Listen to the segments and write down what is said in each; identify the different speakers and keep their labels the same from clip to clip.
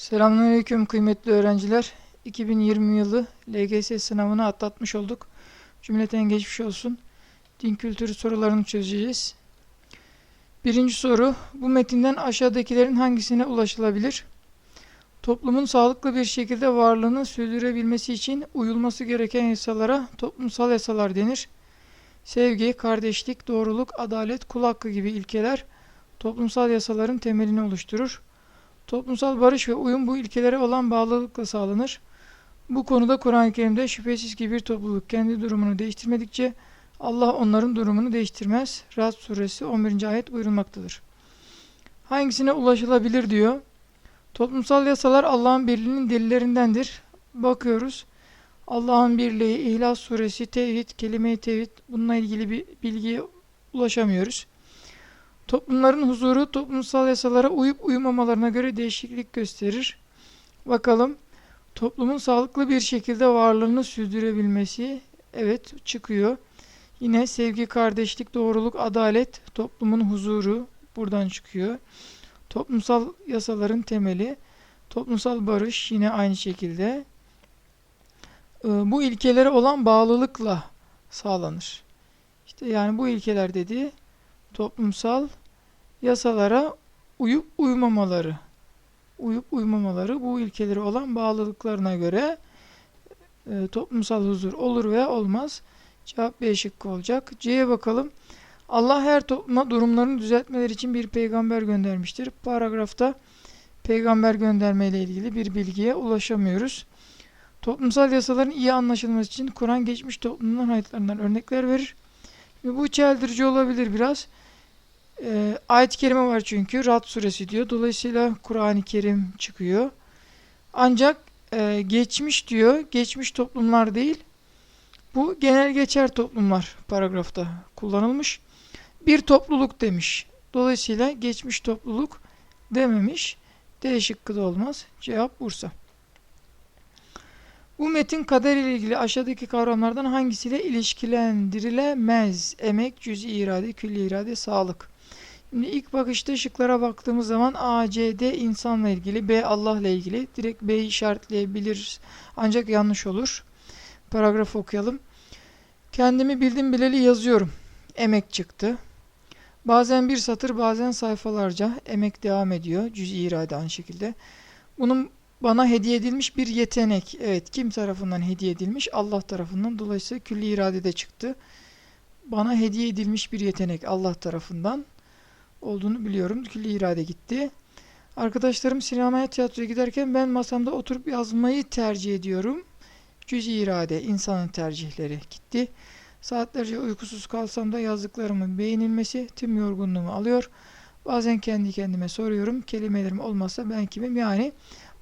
Speaker 1: Selamünaleyküm kıymetli öğrenciler. 2020 yılı LGS sınavını atlatmış olduk. Cümleten geçmiş olsun. Din kültürü sorularını çözeceğiz. Birinci soru. Bu metinden aşağıdakilerin hangisine ulaşılabilir? Toplumun sağlıklı bir şekilde varlığını sürdürebilmesi için uyulması gereken yasalara toplumsal yasalar denir. Sevgi, kardeşlik, doğruluk, adalet, kul hakkı gibi ilkeler toplumsal yasaların temelini oluşturur. Toplumsal barış ve uyum bu ilkelere olan bağlılıkla sağlanır. Bu konuda Kur'an-ı Kerim'de şüphesiz ki bir topluluk kendi durumunu değiştirmedikçe Allah onların durumunu değiştirmez. Ra'd suresi 11. ayet buyurulmaktadır. Hangisine ulaşılabilir diyor. Toplumsal yasalar Allah'ın birliğinin delillerindendir. Bakıyoruz. Allah'ın birliği, İhlas suresi, tevhid, kelime-i tevhid bununla ilgili bir bilgiye ulaşamıyoruz. Toplumların huzuru toplumsal yasalara uyup uyumamalarına göre değişiklik gösterir. Bakalım toplumun sağlıklı bir şekilde varlığını sürdürebilmesi evet çıkıyor. Yine sevgi, kardeşlik, doğruluk, adalet, toplumun huzuru buradan çıkıyor. Toplumsal yasaların temeli, toplumsal barış yine aynı şekilde. Ee, Bu ilkelere olan bağlılıkla sağlanır. İşte yani bu ilkeler dediği toplumsal yasalara uyup uymamaları uyup uymamaları bu ilkeleri olan bağlılıklarına göre e, toplumsal huzur olur veya olmaz. Cevap B şıkkı olacak. C'ye bakalım. Allah her topluma durumlarını düzeltmeleri için bir peygamber göndermiştir. Paragrafta peygamber gönderme ilgili bir bilgiye ulaşamıyoruz. Toplumsal yasaların iyi anlaşılması için Kur'an geçmiş toplumların hayatlarından örnekler verir. Ve bu çeldirici olabilir biraz. E, ayet-i kerime var çünkü. Rad suresi diyor. Dolayısıyla Kur'an-ı Kerim çıkıyor. Ancak e, geçmiş diyor. Geçmiş toplumlar değil. Bu genel geçer toplumlar paragrafta kullanılmış. Bir topluluk demiş. Dolayısıyla geçmiş topluluk dememiş. D şıkkı da olmaz. Cevap Bursa. Bu metin kader ile ilgili aşağıdaki kavramlardan hangisiyle ilişkilendirilemez? Emek, cüz'i irade, külli irade, sağlık. Şimdi ilk bakışta şıklara baktığımız zaman A, C, D insanla ilgili, B Allah ile ilgili. Direkt B'yi işaretleyebiliriz. Ancak yanlış olur. Paragrafı okuyalım. Kendimi bildim bileli yazıyorum. Emek çıktı. Bazen bir satır bazen sayfalarca emek devam ediyor. Cüz-i irade aynı şekilde. Bunun bana hediye edilmiş bir yetenek. Evet kim tarafından hediye edilmiş? Allah tarafından. Dolayısıyla külli iradede çıktı. Bana hediye edilmiş bir yetenek Allah tarafından olduğunu biliyorum. Külli irade gitti. Arkadaşlarım sinemaya tiyatroya giderken ben masamda oturup yazmayı tercih ediyorum. Cüz-i irade, insanın tercihleri gitti. Saatlerce uykusuz kalsam da yazdıklarımın beğenilmesi tüm yorgunluğumu alıyor. Bazen kendi kendime soruyorum. Kelimelerim olmazsa ben kimim? Yani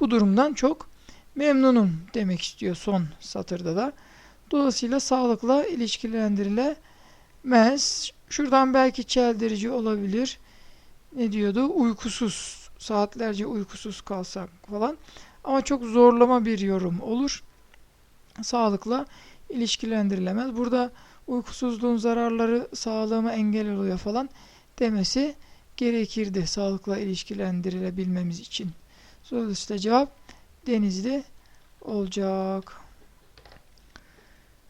Speaker 1: bu durumdan çok memnunum demek istiyor son satırda da. Dolayısıyla sağlıkla ilişkilendirilemez. Şuradan belki çeldirici olabilir. Ne diyordu? Uykusuz. Saatlerce uykusuz kalsak falan. Ama çok zorlama bir yorum olur. Sağlıkla ilişkilendirilemez. Burada uykusuzluğun zararları sağlığıma engel oluyor falan demesi gerekirdi sağlıkla ilişkilendirilebilmemiz için. Dolayısıyla cevap denizli olacak.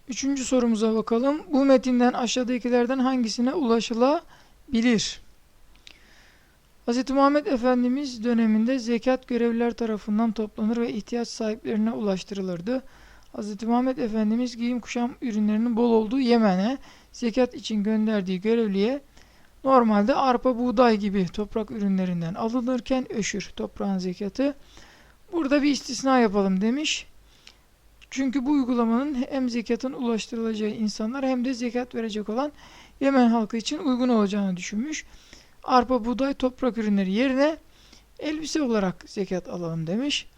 Speaker 1: Üçüncü sorumuza bakalım. Bu metinden aşağıdakilerden hangisine ulaşılabilir? Hz. Muhammed Efendimiz döneminde zekat görevliler tarafından toplanır ve ihtiyaç sahiplerine ulaştırılırdı. Hz. Muhammed Efendimiz giyim kuşam ürünlerinin bol olduğu Yemen'e zekat için gönderdiği görevliye normalde arpa, buğday gibi toprak ürünlerinden alınırken öşür, toprağın zekatı. Burada bir istisna yapalım demiş. Çünkü bu uygulamanın hem zekatın ulaştırılacağı insanlar hem de zekat verecek olan Yemen halkı için uygun olacağını düşünmüş. Arpa, buğday, toprak ürünleri yerine elbise olarak zekat alalım demiş.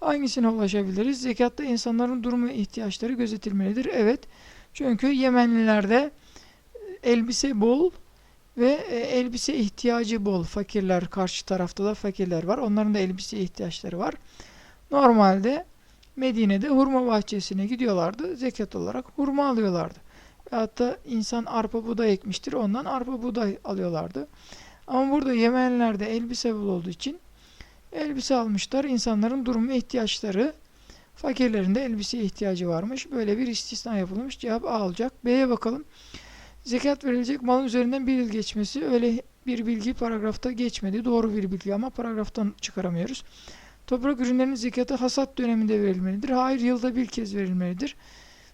Speaker 1: Hangisine ulaşabiliriz? Zekatta insanların durumu ve ihtiyaçları gözetilmelidir. Evet. Çünkü Yemenlilerde elbise bol ve e, elbise ihtiyacı bol. Fakirler karşı tarafta da fakirler var. Onların da elbise ihtiyaçları var. Normalde Medine'de hurma bahçesine gidiyorlardı. Zekat olarak hurma alıyorlardı. Veyahut da insan arpa buğday ekmiştir. Ondan arpa buğday alıyorlardı. Ama burada Yemenlilerde elbise bol olduğu için Elbise almışlar. İnsanların durumu ve ihtiyaçları. Fakirlerin de elbiseye ihtiyacı varmış. Böyle bir istisna yapılmış. Cevap A olacak. B'ye bakalım. Zekat verilecek malın üzerinden bir yıl geçmesi. Öyle bir bilgi paragrafta geçmedi. Doğru bir bilgi ama paragraftan çıkaramıyoruz. Toprak ürünlerinin zekatı hasat döneminde verilmelidir. Hayır yılda bir kez verilmelidir.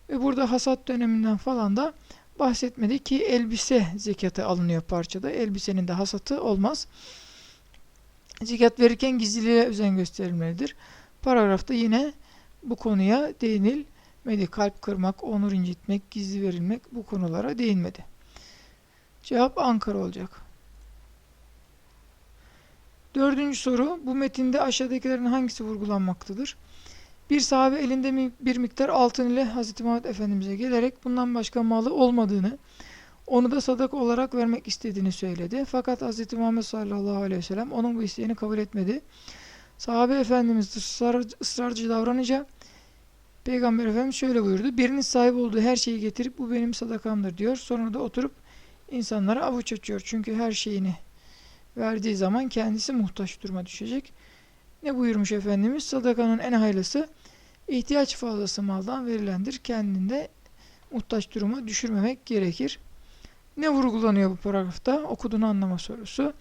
Speaker 1: Ve burada hasat döneminden falan da bahsetmedi ki elbise zekatı alınıyor parçada. Elbisenin de hasatı olmaz. Zekat verirken gizliliğe özen gösterilmelidir. Paragrafta yine bu konuya değinilmedi. Kalp kırmak, onur incitmek, gizli verilmek bu konulara değinmedi. Cevap Ankara olacak. Dördüncü soru. Bu metinde aşağıdakilerin hangisi vurgulanmaktadır? Bir sahabe elinde bir miktar altın ile Hz. Muhammed Efendimiz'e gelerek bundan başka malı olmadığını, onu da sadaka olarak vermek istediğini söyledi. Fakat Hz. Muhammed sallallahu aleyhi ve sellem onun bu isteğini kabul etmedi. Sahabe Efendimiz ısrar, ısrarcı davranınca Peygamber Efendimiz şöyle buyurdu. Biriniz sahip olduğu her şeyi getirip bu benim sadakamdır diyor. Sonra da oturup insanlara avuç açıyor. Çünkü her şeyini verdiği zaman kendisi muhtaç duruma düşecek. Ne buyurmuş Efendimiz? Sadakanın en hayırlısı ihtiyaç fazlası maldan verilendir. Kendinde muhtaç duruma düşürmemek gerekir. Ne vurgulanıyor bu paragrafta? Okuduğunu anlama sorusu.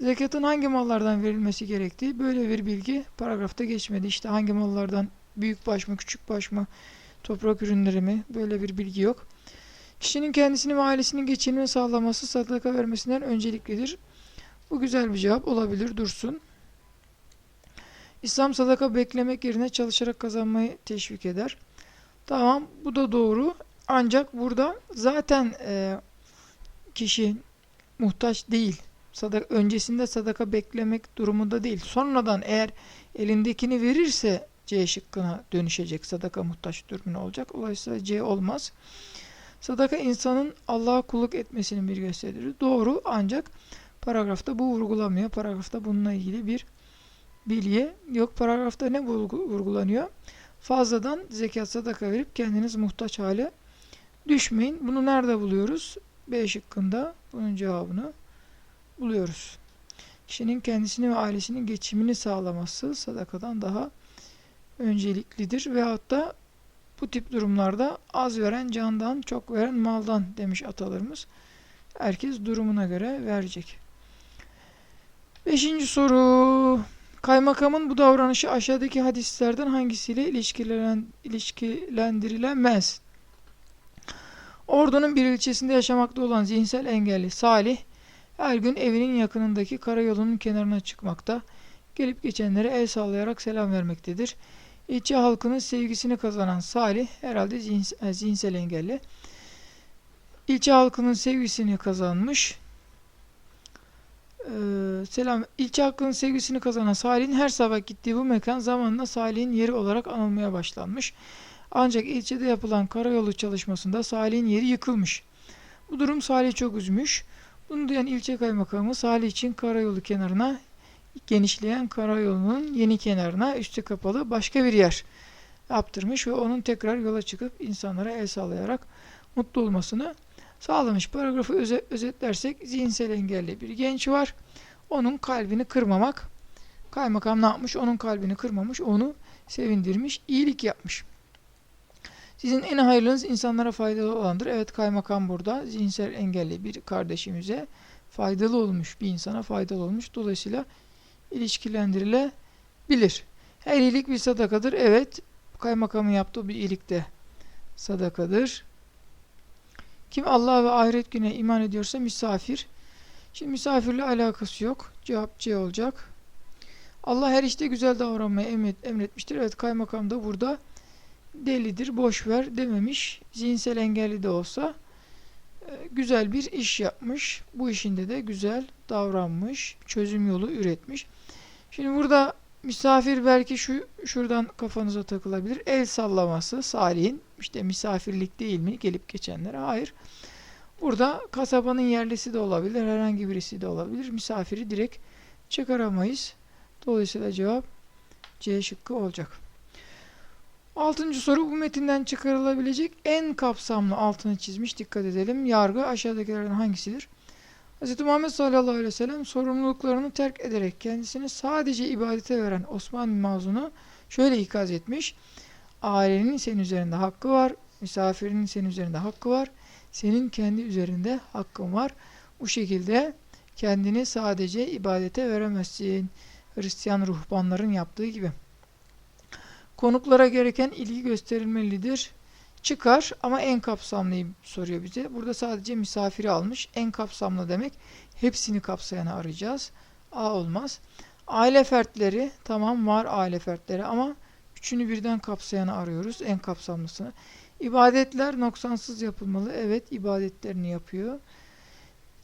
Speaker 1: Zekatın hangi mallardan verilmesi gerektiği böyle bir bilgi paragrafta geçmedi. İşte hangi mallardan büyük baş mı küçük baş mı toprak ürünleri mi böyle bir bilgi yok. Kişinin kendisini ve ailesinin geçimini sağlaması sadaka vermesinden önceliklidir. Bu güzel bir cevap olabilir dursun. İslam sadaka beklemek yerine çalışarak kazanmayı teşvik eder. Tamam bu da doğru. Ancak burada zaten e, kişi muhtaç değil. Sadaka, öncesinde sadaka beklemek durumunda değil. Sonradan eğer elindekini verirse C şıkkına dönüşecek. Sadaka muhtaç durumuna olacak. Dolayısıyla C olmaz. Sadaka insanın Allah'a kulluk etmesinin bir gösteridir. Doğru ancak paragrafta bu vurgulamıyor. Paragrafta bununla ilgili bir bilgi yok. Paragrafta ne vurgu- vurgulanıyor? Fazladan zekat sadaka verip kendiniz muhtaç hale düşmeyin. Bunu nerede buluyoruz? B şıkkında bunun cevabını buluyoruz. Kişinin kendisini ve ailesinin geçimini sağlaması sadakadan daha önceliklidir. Veyahut da bu tip durumlarda az veren candan, çok veren maldan demiş atalarımız. Herkes durumuna göre verecek. Beşinci soru. Kaymakamın bu davranışı aşağıdaki hadislerden hangisiyle ilişkilen, ilişkilendirilemez? Ordunun bir ilçesinde yaşamakta olan zihinsel engelli Salih, her gün evinin yakınındaki karayolunun kenarına çıkmakta, gelip geçenlere el sallayarak selam vermektedir. İlçe halkının sevgisini kazanan Salih, herhalde e, zihinsel engelli, ilçe halkının sevgisini kazanmış, ee, selam. İlçe halkının sevgisini kazanan Salih'in her sabah gittiği bu mekan zamanla Salih'in yeri olarak anılmaya başlanmış. Ancak ilçede yapılan karayolu çalışmasında Salih'in yeri yıkılmış. Bu durum Salih'i çok üzmüş. Bunu duyan ilçe kaymakamı Salih için karayolu kenarına genişleyen karayolunun yeni kenarına üstü kapalı başka bir yer yaptırmış ve onun tekrar yola çıkıp insanlara el sallayarak mutlu olmasını sağlamış. Paragrafı öze- özetlersek zihinsel engelli bir genç var. Onun kalbini kırmamak. Kaymakam ne yapmış? Onun kalbini kırmamış. Onu sevindirmiş. iyilik yapmış. Sizin en hayırlınız insanlara faydalı olandır. Evet kaymakam burada zihinsel engelli bir kardeşimize faydalı olmuş. Bir insana faydalı olmuş. Dolayısıyla ilişkilendirilebilir. Her iyilik bir sadakadır. Evet kaymakamın yaptığı bir iyilik de sadakadır. Kim Allah ve ahiret güne iman ediyorsa misafir. Şimdi misafirle alakası yok. Cevap C olacak. Allah her işte güzel davranmayı emret, emretmiştir. Evet kaymakam da burada delidir, boş ver dememiş. Zihinsel engelli de olsa e, güzel bir iş yapmış. Bu işinde de güzel davranmış. Çözüm yolu üretmiş. Şimdi burada misafir belki şu şuradan kafanıza takılabilir. El sallaması Salih'in işte misafirlik değil mi gelip geçenlere? Hayır. Burada kasabanın yerlisi de olabilir, herhangi birisi de olabilir. Misafiri direkt çıkaramayız. Dolayısıyla cevap C şıkkı olacak. Altıncı soru bu metinden çıkarılabilecek en kapsamlı altını çizmiş. Dikkat edelim. Yargı aşağıdakilerden hangisidir? Hz. Muhammed sallallahu aleyhi ve sellem sorumluluklarını terk ederek kendisini sadece ibadete veren Osman Mazun'u şöyle ikaz etmiş. Ailenin senin üzerinde hakkı var, misafirinin senin üzerinde hakkı var, senin kendi üzerinde hakkın var. Bu şekilde kendini sadece ibadete veremezsin. Hristiyan ruhbanların yaptığı gibi. Konuklara gereken ilgi gösterilmelidir. Çıkar ama en kapsamlıyı soruyor bize. Burada sadece misafiri almış. En kapsamlı demek hepsini kapsayanı arayacağız. A olmaz. Aile fertleri tamam var aile fertleri ama üçünü birden kapsayanı arıyoruz. En kapsamlısını. İbadetler noksansız yapılmalı. Evet ibadetlerini yapıyor.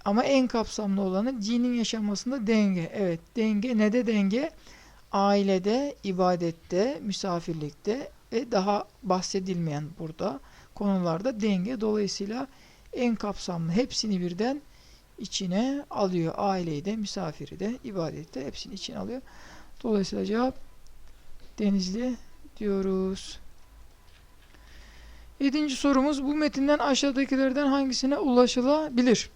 Speaker 1: Ama en kapsamlı olanı dinin yaşanmasında denge. Evet denge ne de denge? Ailede, ibadette, misafirlikte ve daha bahsedilmeyen burada konularda denge. Dolayısıyla en kapsamlı hepsini birden içine alıyor. Aileyi de, misafiri de, ibadette hepsini içine alıyor. Dolayısıyla cevap Denizli diyoruz. Yedinci sorumuz bu metinden aşağıdakilerden hangisine ulaşılabilir?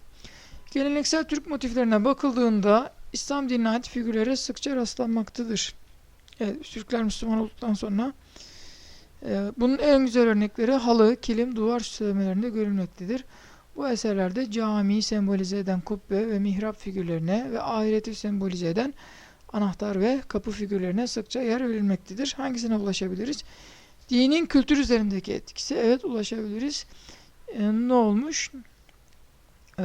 Speaker 1: Geleneksel Türk motiflerine bakıldığında İslam dinine ait figürlere sıkça rastlanmaktadır. Evet, Türkler Müslüman olduktan sonra bunun en güzel örnekleri halı, kilim, duvar süslemelerinde görülmektedir. Bu eserlerde camiyi sembolize eden kubbe ve mihrap figürlerine ve ahireti sembolize eden anahtar ve kapı figürlerine sıkça yer verilmektedir. Hangisine ulaşabiliriz? Dinin kültür üzerindeki etkisi. Evet ulaşabiliriz. E, ne olmuş? E,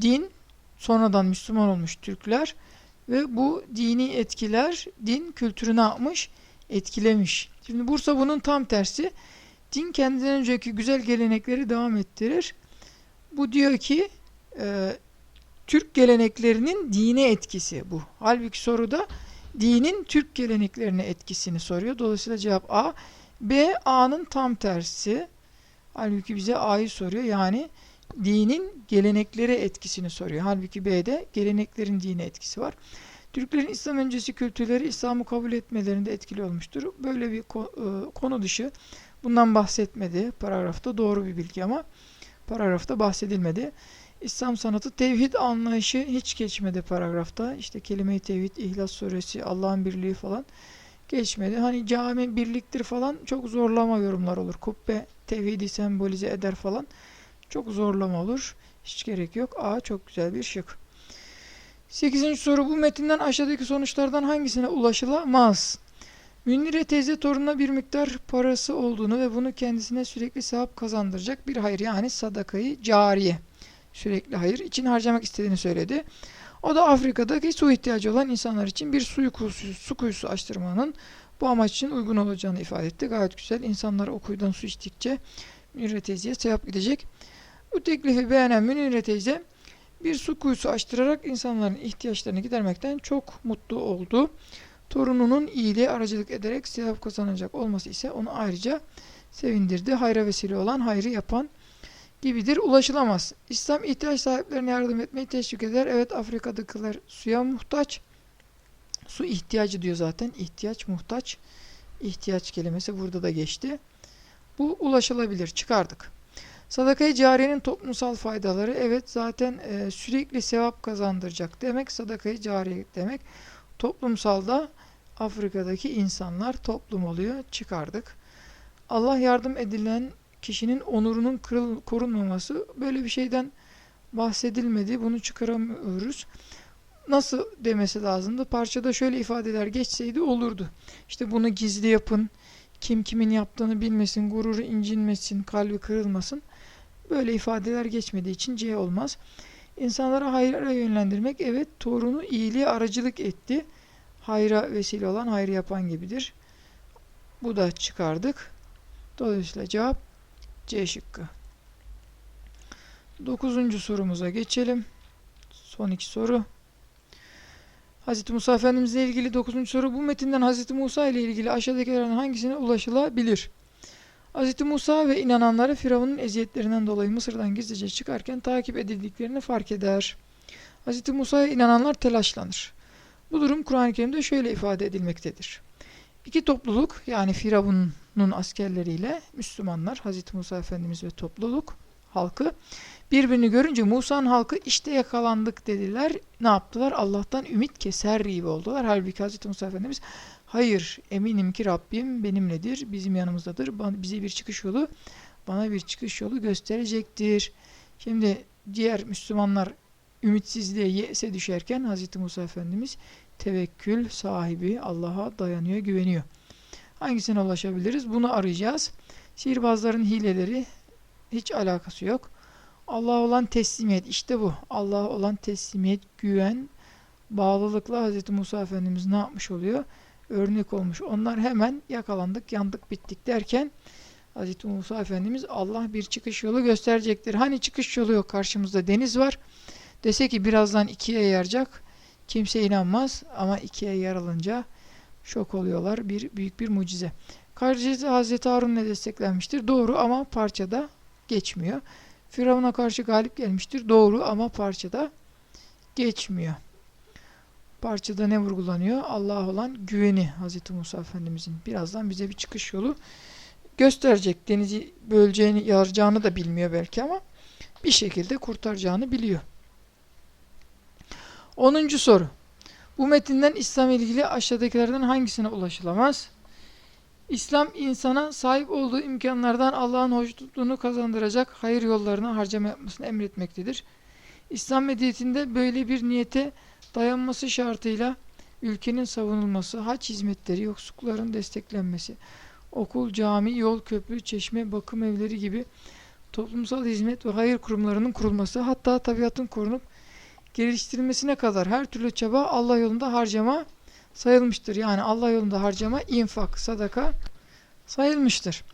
Speaker 1: din sonradan Müslüman olmuş Türkler ve bu dini etkiler din kültürü ne yapmış? Etkilemiş. Şimdi Bursa bunun tam tersi. Din kendinden önceki güzel gelenekleri devam ettirir. Bu diyor ki e, Türk geleneklerinin dine etkisi bu. Halbuki soruda dinin Türk geleneklerine etkisini soruyor. Dolayısıyla cevap A. B. A'nın tam tersi. Halbuki bize A'yı soruyor. Yani dinin geleneklere etkisini soruyor. Halbuki B'de geleneklerin dine etkisi var. Türklerin İslam öncesi kültürleri İslam'ı kabul etmelerinde etkili olmuştur. Böyle bir e, konu dışı bundan bahsetmedi paragrafta. Doğru bir bilgi ama paragrafta bahsedilmedi. İslam sanatı tevhid anlayışı hiç geçmedi paragrafta. İşte kelime-i tevhid, İhlas suresi, Allah'ın birliği falan geçmedi. Hani cami birliktir falan çok zorlama yorumlar olur. Kubbe tevhidi sembolize eder falan. Çok zorlama olur. Hiç gerek yok. A çok güzel bir şık. 8. soru bu metinden aşağıdaki sonuçlardan hangisine ulaşılamaz? Münire teyze torununa bir miktar parası olduğunu ve bunu kendisine sürekli sevap kazandıracak bir hayır yani sadakayı cariye sürekli hayır için harcamak istediğini söyledi. O da Afrika'daki su ihtiyacı olan insanlar için bir suyu kuyusu, su kuyusu açtırmanın bu amaç için uygun olacağını ifade etti. Gayet güzel. İnsanlar o kuyudan su içtikçe Münire teyzeye sevap gidecek. Bu teklifi beğenen Münire teyze bir su kuyusu açtırarak insanların ihtiyaçlarını gidermekten çok mutlu oldu. Torununun iyiliğe aracılık ederek sevap kazanacak olması ise onu ayrıca sevindirdi. Hayra vesile olan hayrı yapan gibidir. Ulaşılamaz. İslam ihtiyaç sahiplerine yardım etmeyi teşvik eder. Evet Afrika'dakiler suya muhtaç. Su ihtiyacı diyor zaten. İhtiyaç, muhtaç. İhtiyaç kelimesi burada da geçti. Bu ulaşılabilir. Çıkardık. Sadakayı cariyenin toplumsal faydaları evet zaten e, sürekli sevap kazandıracak demek sadakayı cariye demek. Toplumsalda Afrika'daki insanlar toplum oluyor. Çıkardık. Allah yardım edilen kişinin onurunun kırıl, korunmaması böyle bir şeyden bahsedilmedi. Bunu çıkaramıyoruz. Nasıl demesi lazımdı? Parçada şöyle ifadeler geçseydi olurdu. İşte bunu gizli yapın. Kim kimin yaptığını bilmesin, gururu incinmesin, kalbi kırılmasın. Böyle ifadeler geçmediği için C olmaz. İnsanlara hayra yönlendirmek evet torunu iyiliğe aracılık etti. Hayra vesile olan hayrı yapan gibidir. Bu da çıkardık. Dolayısıyla cevap C şıkkı. Dokuzuncu sorumuza geçelim. Son iki soru. Hz. Musa Efendimizle ilgili dokuzuncu soru. Bu metinden Hz. Musa ile ilgili aşağıdakilerden hangisine ulaşılabilir? Hz. Musa ve inananları Firavun'un eziyetlerinden dolayı Mısır'dan gizlice çıkarken takip edildiklerini fark eder. Hz. Musa'ya inananlar telaşlanır. Bu durum Kur'an-ı Kerim'de şöyle ifade edilmektedir. İki topluluk yani Firavun'un askerleriyle Müslümanlar, Hz. Musa Efendimiz ve topluluk halkı Birbirini görünce Musa'nın halkı işte yakalandık dediler. Ne yaptılar? Allah'tan ümit keser gibi oldular. Halbuki Hazreti Musa Efendimiz hayır eminim ki Rabbim benimledir, bizim yanımızdadır. Bize bir çıkış yolu, bana bir çıkış yolu gösterecektir. Şimdi diğer Müslümanlar ümitsizliğe, yese düşerken Hazreti Musa Efendimiz tevekkül sahibi Allah'a dayanıyor, güveniyor. Hangisine ulaşabiliriz? Bunu arayacağız. Sihirbazların hileleri hiç alakası yok. Allah'a olan teslimiyet işte bu. Allah'a olan teslimiyet, güven, bağlılıkla Hz. Musa Efendimiz ne yapmış oluyor? Örnek olmuş. Onlar hemen yakalandık, yandık, bittik derken Hz. Musa Efendimiz Allah bir çıkış yolu gösterecektir. Hani çıkış yolu yok karşımızda deniz var. Dese ki birazdan ikiye yaracak. Kimse inanmaz ama ikiye yarılınca şok oluyorlar. Bir büyük bir mucize. Karşısı Hazreti Harun'la desteklenmiştir. Doğru ama parçada geçmiyor. Firavun'a karşı galip gelmiştir. Doğru ama parçada geçmiyor. Parçada ne vurgulanıyor? Allah'a olan güveni Hazreti Musa Efendimizin. Birazdan bize bir çıkış yolu gösterecek. Denizi böleceğini, yaracağını da bilmiyor belki ama bir şekilde kurtaracağını biliyor. 10. soru. Bu metinden İslam ilgili aşağıdakilerden hangisine ulaşılamaz? İslam insana sahip olduğu imkanlardan Allah'ın hoşnutluğunu kazandıracak hayır yollarına harcama yapmasını emretmektedir. İslam medeniyetinde böyle bir niyete dayanması şartıyla ülkenin savunulması, haç hizmetleri, yoksullukların desteklenmesi, okul, cami, yol, köprü, çeşme, bakım evleri gibi toplumsal hizmet ve hayır kurumlarının kurulması, hatta tabiatın korunup geliştirilmesine kadar her türlü çaba Allah yolunda harcama sayılmıştır. Yani Allah yolunda harcama, infak, sadaka sayılmıştır.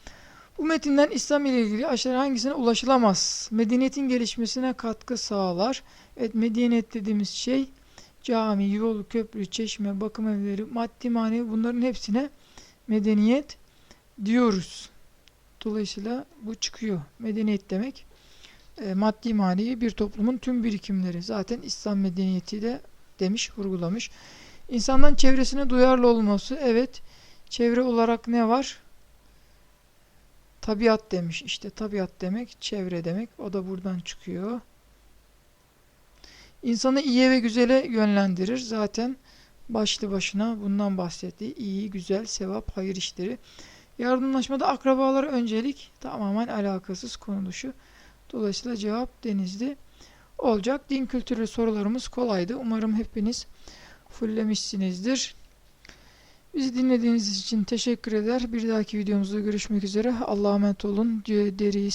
Speaker 1: Bu metinden İslam ile ilgili aşağı hangisine ulaşılamaz? Medeniyetin gelişmesine katkı sağlar. Evet medeniyet dediğimiz şey cami, yol, köprü, çeşme, bakım evleri, maddi manevi bunların hepsine medeniyet diyoruz. Dolayısıyla bu çıkıyor. Medeniyet demek e, maddi manevi bir toplumun tüm birikimleri. Zaten İslam medeniyeti de demiş, vurgulamış. İnsandan çevresine duyarlı olması. Evet. Çevre olarak ne var? Tabiat demiş. İşte tabiat demek, çevre demek. O da buradan çıkıyor. İnsanı iyiye ve güzele yönlendirir. Zaten başlı başına bundan bahsetti. İyi, güzel, sevap, hayır işleri. Yardımlaşmada akrabalara öncelik tamamen alakasız konu dışı. Dolayısıyla cevap denizli olacak. Din kültürü sorularımız kolaydı. Umarım hepiniz fullemişsinizdir. Bizi dinlediğiniz için teşekkür eder. Bir dahaki videomuzda görüşmek üzere. Allah'a emanet olun. Deriz.